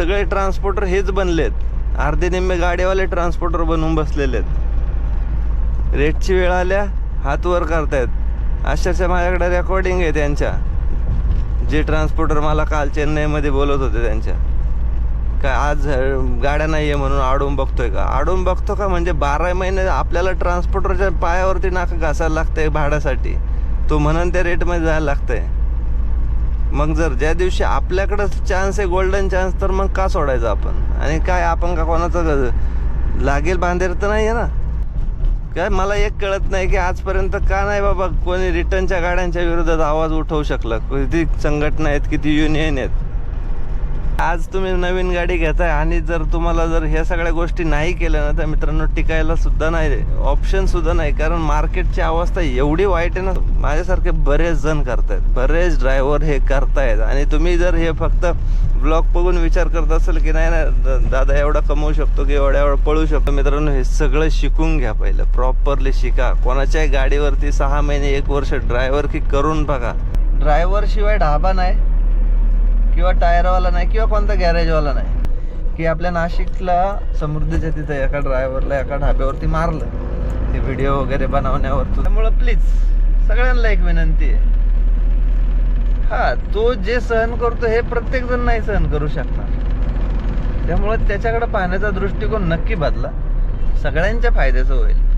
सगळे ट्रान्सपोर्टर हेच बनलेत. अर्धे निम्मे गाडीवाले ट्रान्सपोर्टर बनवून बसलेले आहेत रेटची वेळ आल्या हात वर करतायत. अशाच्या माझ्याकडे रेकॉर्डिंग आहे त्यांच्या. जे ट्रान्सपोर्टर मला काल चेन्नईमध्ये बोलत होते त्यांच्या. काय आज गाड्या नाही आहे म्हणून आडून बघतोय का? आडून बघतो का म्हणजे बारा महिने आपल्याला ट्रान्सपोर्टरच्या पायावरती नाका घासायला लागतंय भाड्यासाठी. तो म्हणून त्या रेटमध्ये जायला लागतंय. मग जर ज्या दिवशी आपल्याकडं चान्स आहे गोल्डन चान्स तर मग का सोडायचं आपण? आणि काय आपण का कोणाचं ग- लागेल बांधेर तर नाही आहे ना? काय मला एक कळत नाही की आजपर्यंत का नाही बाबा कोणी रिटर्नच्या गाड्यांच्या विरोधात आवाज उठवू शकलं? किती संघटना आहेत किती युनियन आहेत? आज तुम्ही नवीन गाडी घेताय आणि जर तुम्हाला जर ह्या सगळ्या गोष्टी नाही केल्या ना तर मित्रांनो टिकायला सुद्धा नाही ऑप्शन सुद्धा नाही. कारण मार्केटची अवस्था एवढी वाईट आहे ना माझ्यासारखे बरेच जण करतायत बरेच ड्रायव्हर हे करतायत. आणि तुम्ही जर हे फक्त ब्लॉग बघून विचार करत असेल की नाही ना दादा एवढा कमवू शकतो की एवढ्या एवढं पळू शकतो मित्रांनो हे सगळं शिकून घ्या पहिलं प्रॉपरली शिका. कोणाच्याही गाडीवरती सहा महिने एक वर्ष ड्रायव्हर की करून बघा. ड्रायव्हरशिवाय ढाबा नाही. किंवा टायरवाला नाही किंवा कोणता गॅरेजवाला नाही की आपल्या नाशिकला समृद्धीच्या तिथं एका ड्रायव्हरला एका ढाब्यावरती मारलं. ते व्हिडिओ वगैरे बनवण्यावर त्यामुळं प्लीज सगळ्यांना एक विनंती आहे. हा तो जे सहन करतो हे प्रत्येक जण नाही सहन करू शकणार. त्यामुळे त्याच्याकडे पाहण्याचा दृष्टिकोन नक्की बदला. सगळ्यांच्या फायद्याचं होईल.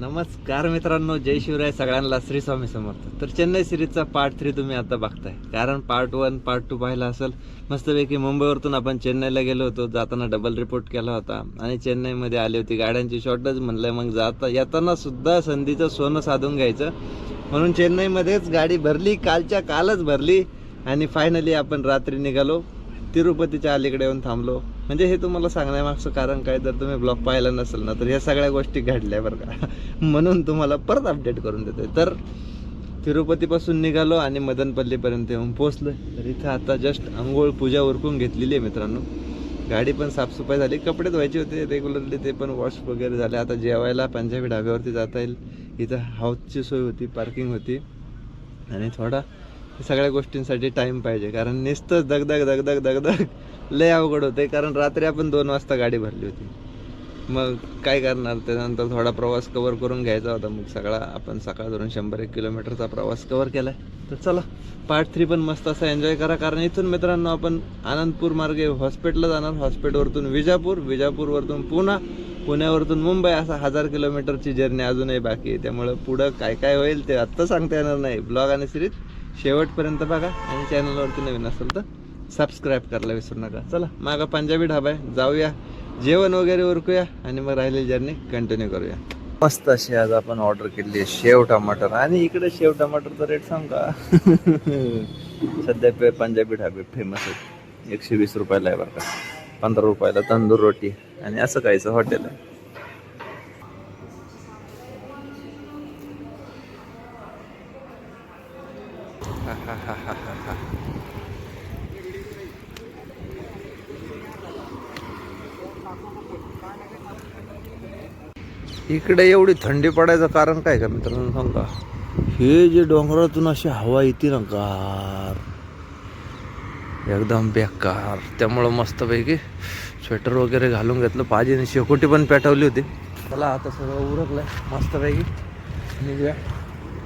नमस्कार मित्रांनो जय शिवराय सगळ्यांना श्री स्वामी समर्थ. तर चेन्नई सिरीजचा पार्ट थ्री तुम्ही आता बघताय. कारण पार्ट वन पार्ट टू पाहिला असेल मस्तपैकी मुंबईवरतून आपण चेन्नईला गेलो होतो जाताना डबल रिपोर्ट केला होता. आणि चेन्नईमध्ये आली होती गाड्यांची शॉर्टेज म्हणलं मग जाता येताना सुद्धा संधीचं सोनं साधून घ्यायचं. म्हणून चेन्नईमध्येच गाडी भरली कालच्या कालच भरली. आणि फायनली आपण रात्री निघालो. तिरुपतीच्या अलीकडे येऊन थांबलो. म्हणजे हे तुम्हाला सांगण्यामागचं कारण काय? जर तुम्ही ब्लॉग पाहिला नसेल ना तर ह्या सगळ्या गोष्टी घडल्या बरं का. म्हणून तुम्हाला परत अपडेट करून देतोय. तर तिरुपतीपासून निघालो आणि मदनपल्लीपर्यंत येऊन पोहोचलो तर इथं आता जस्ट आंघोळ पूजा उरकून घेतलेली आहे मित्रांनो. गाडी पण साफसफाई झाली. कपडे धुवायचे होते रेग्युलरली ते पण वॉश वगैरे झाले. आता जेवायला पंजाबी ढाब्यावरती जाता येईल. इथं हाऊसची सोय होती पार्किंग होती. आणि थोडा सगळ्या गोष्टींसाठी टाईम पाहिजे. कारण नुसतंच दगदग दगदग दगदग लय अवघड होते कारण रात्री आपण दोन वाजता गाडी भरली होती. मग काय करणार? त्यानंतर थोडा प्रवास कवर करून घ्यायचा होता. मग सगळा आपण सकाळ धरून शंभर एक किलोमीटरचा प्रवास कवर केलाय. तर चला पार्ट थ्री पण मस्त असा एन्जॉय करा. कारण इथून मित्रांनो आपण आनंदपूर मार्गे हॉस्पिटलला जाणार. हॉस्पिटलवरतून विजापूर विजापूरवरतून पुणा पुण्यावरतून मुंबई असा हजार किलोमीटरची जर्नी अजूनही बाकी आहे. त्यामुळं पुढं काय काय होईल ते आत्ता सांगता येणार नाही. ब्लॉग आणि सिरीज शेवटपर्यंत बघा. आणि चॅनलवरती नवीन असेल तर सबस्क्राईब करायला विसरू नका. चला मागा पंजाबी ढाबा आहे. जाऊया. जेवण वगैरे उरकूया आणि मग राहिलेली जर्नी कंटिन्यू करूया. मस्त अशी आज आपण ऑर्डर केली आहे. शेव टमाटर. आणि इकडे शेव टमाटरचा रेट सांग का? सध्या पे पंजाबी ढाबे फेमस आहेत एकशे वीस रुपयाला आहे बरं का. पंधरा रुपयाला तंदूर रोटी. आणि असं काहीचं हॉटेल आहे. इकडे एवढी थंडी पडायचं कारण काय का मित्रांनो सांगा? हे जे डोंगरातून अशी हवा येते ना कार एकदम बेकार. त्यामुळं मस्तपैकी स्वेटर वगैरे घालून घेतलं. पाजीने शेकोटी पण पेटवली होती. मला आता सगळं उरकलं मस्तपैकी निघूया.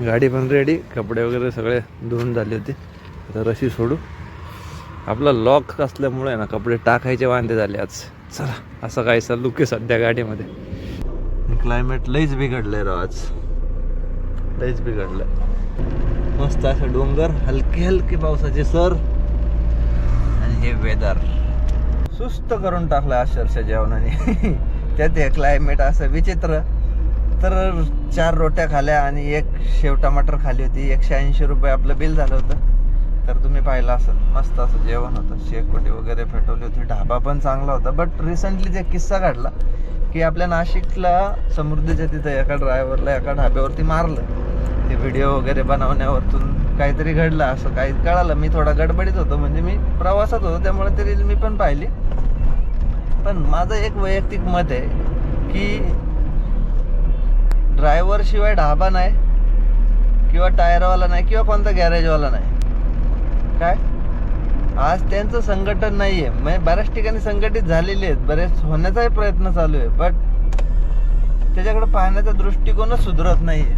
गाडी पण रेडी कपडे वगैरे सगळे धुवून झाले होते. आता रशी सोडू. आपला लॉक असल्यामुळे ना कपडे टाकायचे वांदे झाले आज. चला असं काय सर लुके सध्या गाडीमध्ये? क्लायमेट लईच बिघडलंय राव आज. लईच बिघडलंय. मस्त असं डोंगर हलके हलके पावसाचे सर आणि हे वेदर सुस्त करून टाकलं अक्षरशः जेवणाने. त्यात हे क्लायमेट असं विचित्र. तर चार रोट्या खाल्या आणि एक शेव टमाटर खाली होती. एकशे ऐंशी रुपये आपलं बिल झालं होतं. तर तुम्ही पाहिलं असेल मस्त असं जेवण होतं. शेकोटी वगैरे फेटवली होती. ढाबा पण चांगला होता. बट रिसेंटली एक किस्सा घडला की आपल्या नाशिकला समृद्धीच्या तिथं एका ड्रायव्हरला एका ढाब्यावरती मारलं. ते व्हिडिओ वगैरे बनवण्यावरतून काहीतरी घडलं. असं काही कळालं. मी थोडा गडबडीत होतो. म्हणजे मी प्रवासात होतो. त्यामुळे ते रील मी पण पाहिली. पण माझं एक वैयक्तिक मत आहे की ड्रायव्हरशिवाय ढाबा नाही किंवा टायरवाला नाही किंवा कोणता गॅरेजवाला नाही. काय? आज त्यांचं संघटन नाहीये. म्हणजे बऱ्याच ठिकाणी संघटित झालेले आहेत. बरेच होण्याचाही प्रयत्न चालू आहे. बट त्याच्याकडे पाहण्याचा दृष्टिकोनच सुधरत नाहीये.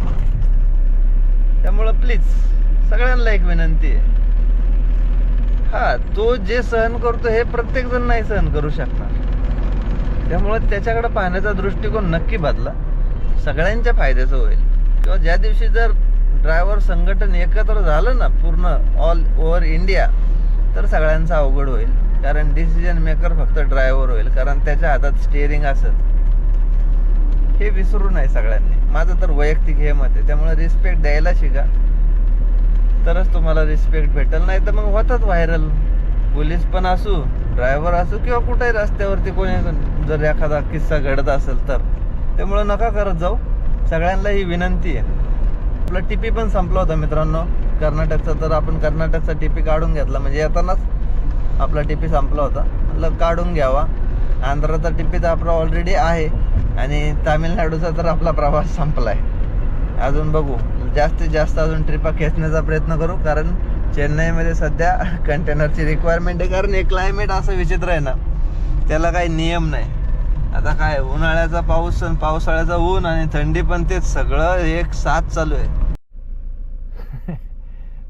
त्यामुळं प्लीज सगळ्यांना एक विनंती आहे. हा तो जे सहन करतो हे प्रत्येक जण नाही सहन करू शकणार. त्यामुळं त्याच्याकडे पाहण्याचा दृष्टिकोन नक्की बदला. सगळ्यांच्या फायद्याचं होईल. किंवा ज्या दिवशी जर ड्रायव्हर संघटन एकत्र झालं ना पूर्ण ऑल ओव्हर इंडिया तर सगळ्यांचं अवघड होईल. कारण डिसिजन मेकर फक्त ड्रायव्हर होईल. कारण त्याच्या हातात स्टेअरिंग असत. हे विसरू नये सगळ्यांनी. माझं तर वैयक्तिक हे मत आहे. त्यामुळे रिस्पेक्ट द्यायला शिका. तरच तुम्हाला रिस्पेक्ट भेटेल. नाही तर मग होतात व्हायरल पोलीस पण असू ड्रायव्हर असू किंवा कुठेही रस्त्यावरती कोणी जर एखादा किस्सा घडत असेल तर. त्यामुळं नका करत जाऊ. सगळ्यांना ही विनंती आहे. आपला टीपी पण संपला होता मित्रांनो. कर्नाटकचा तर आपण कर्नाटकचा टीपी काढून घेतला. म्हणजे येतानाच आपला टीपी संपला होता. म्हटलं काढून घ्यावा. आंध्राचा टीपी तर आपला ऑलरेडी आहे. आणि तामिळनाडूचा तर आपला प्रवास संपला आहे अजून बघू. जास्तीत जास्त अजून ट्रिपा खेचण्याचा प्रयत्न करू. कारण चेन्नईमध्ये सध्या कंटेनरची रिक्वायरमेंट आहे. कारण हे क्लायमेट असं विचित्र आहे ना त्याला काही नियम नाही. आता काय उन्हाळ्याचा पाऊस आणि पावसाळ्याचा ऊन आणि थंडी पण तेच. सगळं एक साथ चालू आहे.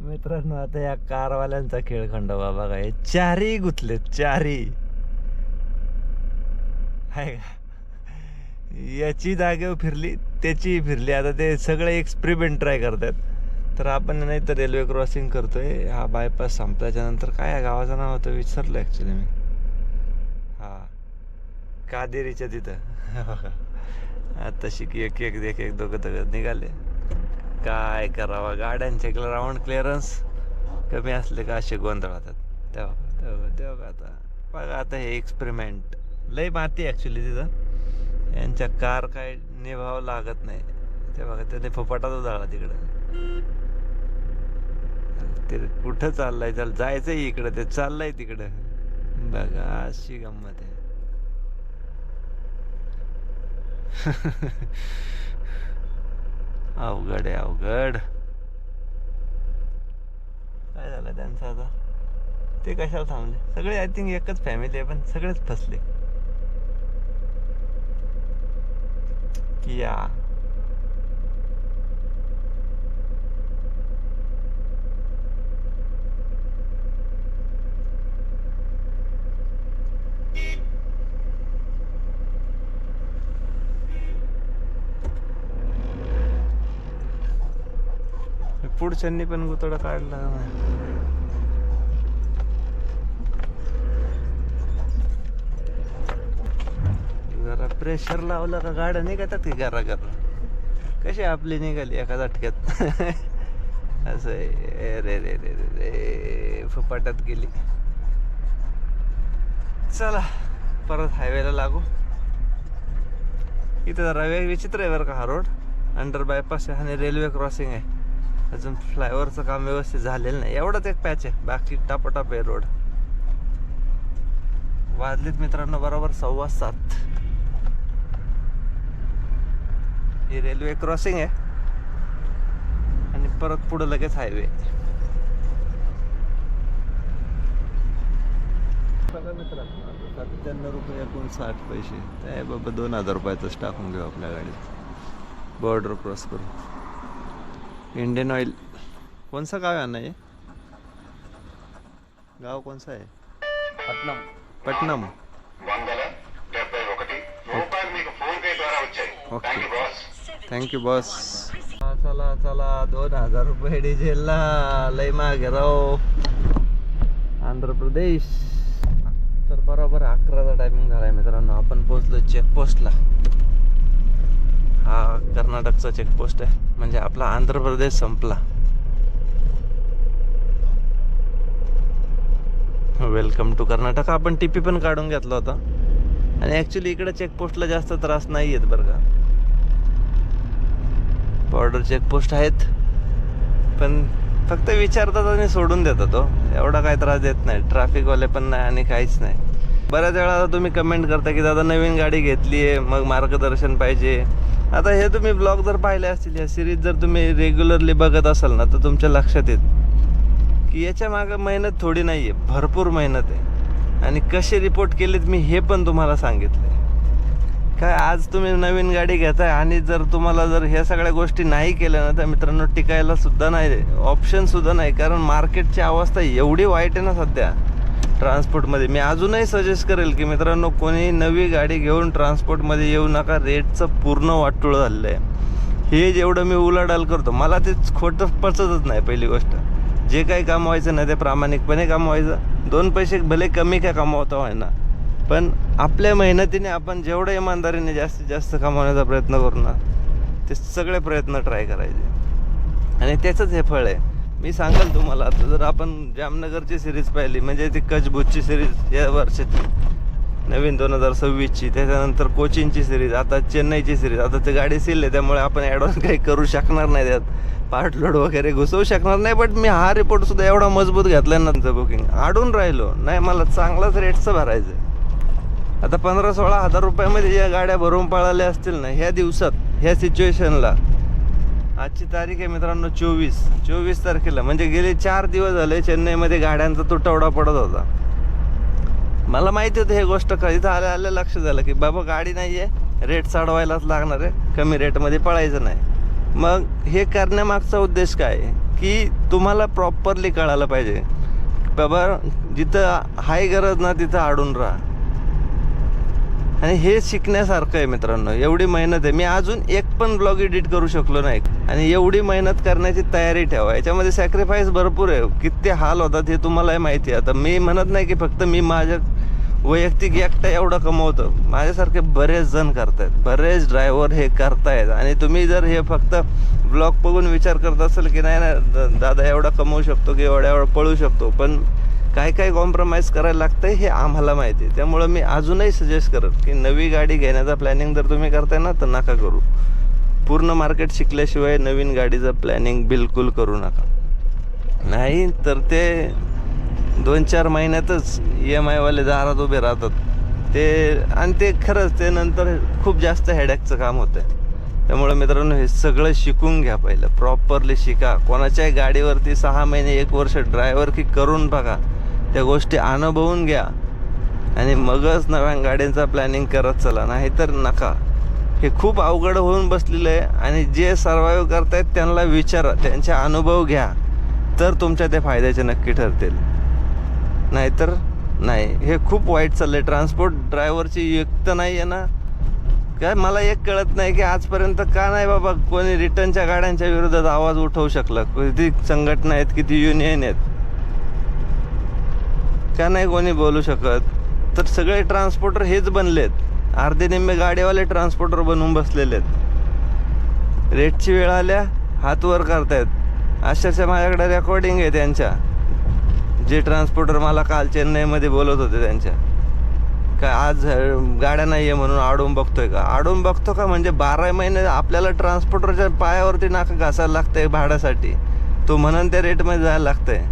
मित्रांनो आता या कारवाल्यांचा खेळखंड बाबा काय चारही गुतले चारही. आहे का? याची जागेवर फिरली त्याची फिरली. आता ते सगळे एक्सपेरिमेंट ट्राय करतात. तर आपण नाही तर रेल्वे क्रॉसिंग करतोय. हा बायपास संपल्याच्या नंतर काय या गावाचं नाव होतं? विसरलं ॲक्च्युली मी. हा. कादेरीच्या तिथं. आता शिकी एक एक एक एक दोघं दोघं निघाले. काय करावा? गाड्यांचे राऊंड क्लिअरन्स कमी असले का असे गोंधळ होतात. तेव्हा तेव्हा तेव्हा आता. बघा आता हे एक्सपेरिमेंट लय माती ॲक्च्युली तिथं. यांच्या कार काय निभाव लागत नाही. ते बघा त्याने फुपाटाच उधाळला तिकडं. ते कुठं चाललंय? त्याला जायचंय इकडं. ते चाललंय तिकडं. बघा अशी गंमत आहे. अवघड आहे अवघड. काय झालं त्यांचं आता? ते कशाला थांबले? सगळे आय थिंक एकच फॅमिली आहे पण सगळेच फसले. किया. पुढच्यांनी पण गुतडा काढला. जरा प्रेशर लावलं का गाड्या निघतात की घरा घरा कशी आपली निघाली एका झटक्यात? असं आहे. रे रे रे रे रे. फुपाटात गेली. चला परत हायवेला लागू. इथं जरा वे विचित्र आहे बरं का हा रोड अंडर बायपास आहे आणि रेल्वे क्रॉसिंग आहे. अजून फ्लायओव्हरचं काम व्यवस्थित झालेलं नाही. एवढंच एक पॅच आहे. बाकी टापाटाप आहे रोड. वाजलीत मित्रांनो बरोबर सव्वा सात. ही रेल्वे क्रॉसिंग आहे. आणि परत पुढं लगेच हायवे बघा मित्रांनो सत्त्याण्णव रुपये एकूण साठ पैसे. काय बाबा दोन हजार रुपयाचंच टाकून घेऊ आपल्या गाडीत. बॉर्डर क्रॉस करून. इंडियन ऑइल कोणचं गाव आहे ना हे गाव कोणचं आहे పట్నం పట్నం వందల డెబ్బై ఒకటి రూపాయలు మీకు ఫోన్ పే ద్వారా వచ్చాయి okay. Thank you boss thank you boss चला चला दोन हजार रुपये डिझेलला लय मागे राव आंध्र प्रदेश तर बरोबर अकराचा टायमिंग झालाय मित्रांनो आपण पोहोचलो चेकपोस्टला हा कर्नाटकचा चेकपोस्ट आहे. म्हणजे आपला आंध्र प्रदेश संपला. Welcome to Karnataka. आपण टीपी पण काढून घेतला होता. आणि ॲक्च्युली इकडे चेकपोस्टला जास्त त्रास नाही आहेत बरं का. बॉर्डर चेकपोस्ट आहेत. पण फक्त विचारतात आणि सोडून देतात तो एवढा काही त्रास देत नाही. ट्रॅफिकवाले पण नाही आणि काहीच नाही. बऱ्याच वेळा तुम्ही कमेंट करता की दादा नवीन गाडी घेतली आहे मग मार्गदर्शन पाहिजे. आता हे तुम्ही ब्लॉग जर पाहिले असतील या सिरीज जर तुम्ही रेग्युलरली बघत असाल ना तर तुमच्या लक्षात येत की याच्या मागं मेहनत थोडी नाही आहे भरपूर मेहनत आहे. आणि कसे रिपोर्ट केलेत मी हे पण तुम्हाला सांगितले काय आज तुम्ही नवीन गाडी घेताय आणि जर तुम्हाला जर ह्या सगळ्या गोष्टी नाही केल्या ना तर मित्रांनो टिकायला सुद्धा नाही ऑप्शन सुद्धा नाही कारण मार्केटची अवस्था एवढी वाईट आहे ना सध्या. ट्रान्सपोर्टमध्ये. मी अजूनही सजेस्ट करेल की मित्रांनो कोणी नवी गाडी घेऊन ट्रान्सपोर्टमध्ये येऊ नका. रेटचं पूर्ण वाटूळ झालेलं आहे हे जेवढं मी उलाढाल करतो मला ते खोटं पचतच नाही पहिली गोष्ट. जे काही कमवायचं ना ते प्रामाणिकपणे कमवायचं. दोन पैसे भले कमी काय कमावता व्हायना ना पण आपल्या मेहनतीने आपण जेवढं इमानदारीने जास्तीत जास्त कमावण्याचा प्रयत्न करू ना ते सगळे प्रयत्न ट्राय करायचे. आणि त्याचंच हे फळ आहे. मी सांगाल तुम्हाला आता जर आपण जामनगरची सिरीज पाहिली म्हणजे ती कचबुजची सिरीज या वर्षाची नवीन दोन हजार सव्वीसची त्याच्यानंतर कोचिनची सिरीज आता चेन्नईची सिरीज आता ती गाडी सील आहे त्यामुळे आपण ॲडव्हान्स काही करू शकणार नाही त्यात. पार्ट लोड वगैरे घुसवू शकणार नाही बट मी हा रिपोर्ट सुद्धा एवढा मजबूत घातला नंतर बुकिंग आडून राहिलो. नाही मला चांगलाच रेटचं भरायचं आहे आता पंधरा सोळा हजार रुपयामध्ये या गाड्या भरून पळाल्या असतील ना ह्या दिवसात ह्या सिच्युएशनला आजची तारीख आहे मित्रांनो चोवीस. चोवीस तारखेला. म्हणजे गेले चार दिवस झाले चेन्नईमध्ये गाड्यांचा तुटवडा पडत होता. मला माहिती होतं हे गोष्ट का इथं आल्या आल्या लक्ष झालं की बाबा गाडी नाही आहे रेट चढवायलाच लागणार आहे कमी रेटमध्ये पळायचं नाही. मग हे करण्यामागचा उद्देश काय? की तुम्हाला प्रॉपरली कळायला पाहिजे. बाबा जिथं हाय गरज ना तिथं अडून राहा. आणि हे शिकण्यासारखं आहे मित्रांनो एवढी मेहनत आहे. मी अजून एक पण ब्लॉग एडिट करू शकलो नाही. आणि एवढी मेहनत करण्याची तयारी ठेवा. याच्यामध्ये सॅक्रिफाईस भरपूर आहे. किती हाल होतात हे तुम्हालाही माहिती आहे. आता मी म्हणत नाही की फक्त मी माझ्या वैयक्तिक एकटा एवढं कमवतो. माझ्यासारखे बरेच जण करतायत. बरेच ड्रायव्हर हे करतायत. आणि तुम्ही जर हे फक्त ब्लॉग बघून विचार करत असाल की नाही ना दादा एवढा कमवू शकतो की एवढा एवढा पळू शकतो. पण काय काय कॉम्प्रोमाइज करायला लागतं हे आम्हाला माहिती आहे. त्यामुळं मी अजूनही सजेस्ट करत की नवी गाडी घेण्याचा प्लॅनिंग जर तुम्ही करताय ना तर नका करू. पूर्ण मार्केट शिकल्याशिवाय नवीन गाडीचं प्लॅनिंग बिलकुल करू नका. नाही तर ते दोन चार महिन्यातच ई एम आयवाले दारात उभे राहतात. ते आणि ते खरंच ते नंतर खूप जास्त हेडॅकचं काम होतं आहे त्यामुळं मित्रांनो हे सगळं शिकून घ्या पहिलं. प्रॉपरली शिका. कोणाच्याही गाडीवरती सहा महिने एक वर्ष ड्रायव्हर की करून बघा. त्या गोष्टी अनुभवून घ्या. आणि मगच नव्या गाड्यांचा प्लॅनिंग करत चला नाही तर नका. हे खूप अवघड होऊन बसलेलं आहे आणि जे सर्वाईव्ह करतायत त्यांना विचारा त्यांचे अनुभव घ्या. तर तुमच्या ते फायद्याचे नक्की ठरतील. नाहीतर नाही. हे खूप वाईट चाललं आहे ट्रान्सपोर्ट ड्रायव्हरची युक्त नाही आहे ना. काय मला एक कळत नाही की आजपर्यंत का नाही बाबा कोणी रिटर्नच्या गाड्यांच्या विरोधात आवाज उठवू शकलं. किती संघटना आहेत किती युनियन आहेत. का नाही कोणी बोलू शकत. तर सगळे ट्रान्सपोर्टर हेच बनलेत. अर्धे निम्मे गाडीवाले ट्रान्सपोर्टर बनवून बसलेले आहेत रेटची वेळ आल्या हात वर करतायत. अक्षरशः माझ्याकडे रेकॉर्डिंग आहे त्यांच्या. जे ट्रान्सपोर्टर मला काल चेन्नईमध्ये बोलत होते त्यांच्या. का आज गाड्या नाही आहे म्हणून आडून बघतोय का? आडून बघतो का म्हणजे बारा महिने आपल्याला ट्रान्सपोर्टरच्या पायावरती नाका घासायला लागतंय भाड्यासाठी. तो म्हणून त्या रेटमध्ये जायला लागतंय.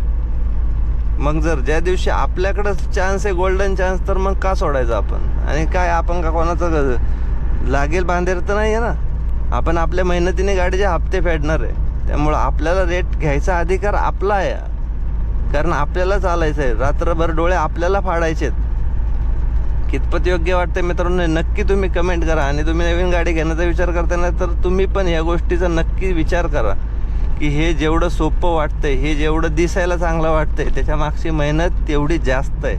मग जर ज्या दिवशी आपल्याकडं चान्स आहे गोल्डन चान्स तर मग का सोडायचं आपण? आणि काय आपण का कोणाचं लागेल बांधेर तर नाही आहे ना? आपण आपल्या मेहनतीने गाडीचे हप्ते फेडणार आहे त्यामुळं आपल्याला रेट घ्यायचा अधिकार आपला आहे. कारण आपल्याला चालायचं आहे रात्रभर डोळे आपल्याला फाडायचे आहेत कितपत योग्य वाटते मित्रांनो नक्की तुम्ही कमेंट करा. आणि तुम्ही नवीन गाडी घेण्याचा विचार करताना तर तुम्ही पण या गोष्टीचा नक्की विचार करा. की हे जेवढं सोपं वाटतंय हे जेवढं दिसायला चांगलं वाटतंय त्याच्या मागची मेहनत तेवढी जास्त आहे.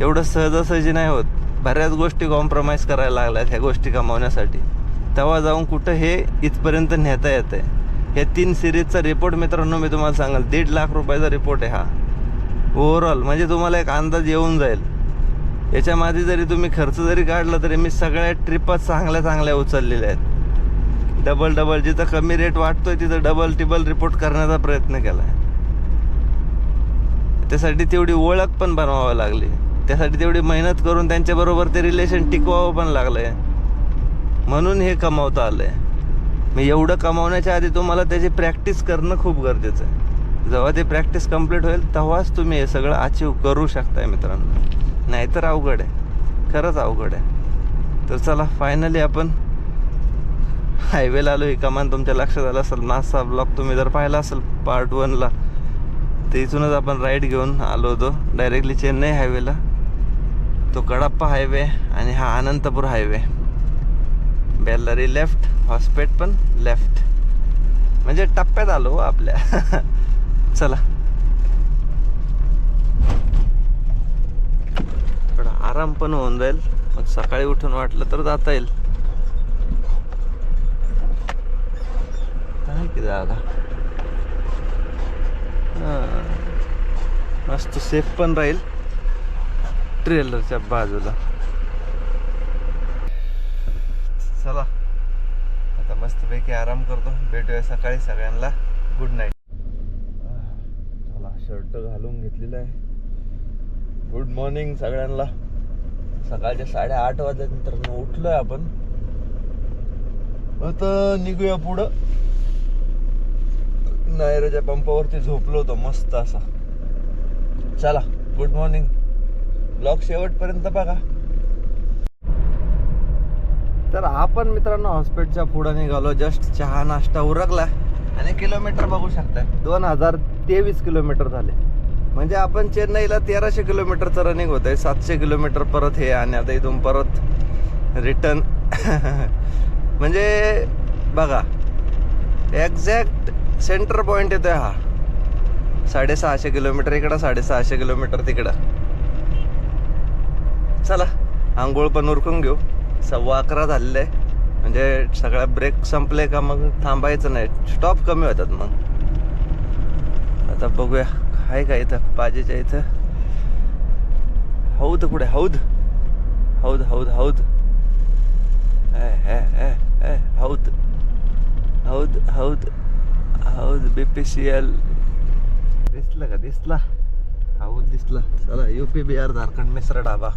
एवढं सहजासहजी नाही होत. बऱ्याच गोष्टी कॉम्प्रोमाइज करायला लागल्यात ह्या गोष्टी कमावण्यासाठी. तेव्हा जाऊन कुठं हे इथपर्यंत नेता येतं आहे हे तीन सिरीजचा रिपोर्ट मित्रांनो मी तुम्हाला सांगाल. दीड लाख रुपयाचा रिपोर्ट आहे हा. ओव्हरऑल म्हणजे तुम्हाला एक अंदाज येऊन जाईल. याच्यामध्ये जरी तुम्ही खर्च जरी काढला तरी मी सगळ्या ट्रिपच चांगल्या चांगल्या उचललेल्या आहेत. डबल डबल जिथं कमी रेट वाटतोय तिथं डबल टिबल रिपोर्ट करण्याचा प्रयत्न केला आहे त्यासाठी तेवढी ओळख पण बनवावं लागली. त्यासाठी तेवढी मेहनत करून त्यांच्याबरोबर ते रिलेशन टिकवावं पण लागलंय. म्हणून हे कमावता आलंय. मी एवढं कमावण्याच्या आधी तुम्हाला त्याची प्रॅक्टिस करणं खूप गरजेचं आहे. जेव्हा ते प्रॅक्टिस कंप्लीट होईल तेव्हाच तुम्ही हे सगळं अचीव करू शकताय मित्रांनो. नाहीतर अवघड आहे. खरंच अवघड आहे. तर चला फायनली आपण हायवेला आलो ही कमान तुमच्या लक्षात आलं असेल. नासा ब्लॉक तुम्ही जर पाहिला असेल पार्ट वनला तर इथूनच आपण राईड घेऊन आलो होतो. डायरेक्टली चेन्नई हायवेला तो कडाप्पा हायवे आणि हा अनंतपूर हायवे. बेल्लारी लेफ्ट हॉस्पेट पण लेफ्ट म्हणजे टप्प्यात आलो हो आपल्या. चला. थोडा आराम पण होऊन जाईल. मग सकाळी उठून वाटलं तर जाता येईल. आहे की जागा हां. मस्त सेफ पण राहील ट्रेलरच्या बाजूला चला आता मस्तपैकी आराम करतो भेटूया सकाळी सगळ्यांना गुड नाईट चला शर्ट घालून घेतलेला आहे गुड मॉर्निंग सगळ्यांना सकाळच्या साडेआठ वाजल्यानंतर उठलोय आपण आता निघूया पुढं नायराच्या पंपावरती झोपलो होतो मस्त असा. चला गुड मॉर्निंग ब्लॉग शेवटपर्यंत बघा. तर आपण मित्रांनो हॉस्पिटलच्या पुढे निघालो जस्ट चहा नाश्ता उरकला आणि किलोमीटर बघू शकता दोन हजार तेवीस किलोमीटर झाले. म्हणजे आपण चेन्नईला तेराशे किलोमीटरचं रनिंग होत आहे सातशे किलोमीटर परत हे आणि आता इथून परत रिटर्न म्हणजे बघा एक्झॅक्ट सेंटर पॉईंट येतोय हा. साडेसहाशे किलोमीटर इकडं साडेसहाशे किलोमीटर तिकडं. चला आंघोळ पण उरकून घेऊ. सव्वा अकरा झालेलं आहे. म्हणजे सगळ्या ब्रेक संपले का मग थांबायचं नाही. स्टॉप कमी होतात मग. आता बघूया आहे का इथं? पाजेच्या इथं. हौद कुठे? हौद? हौद हौद हौद. ए, ए, हौद. हौद हौद. हौद बी पी सी एल दिसलं का दिसला हौद दिसला चला यू पी बिहार झारखंड मिश्र ढाबा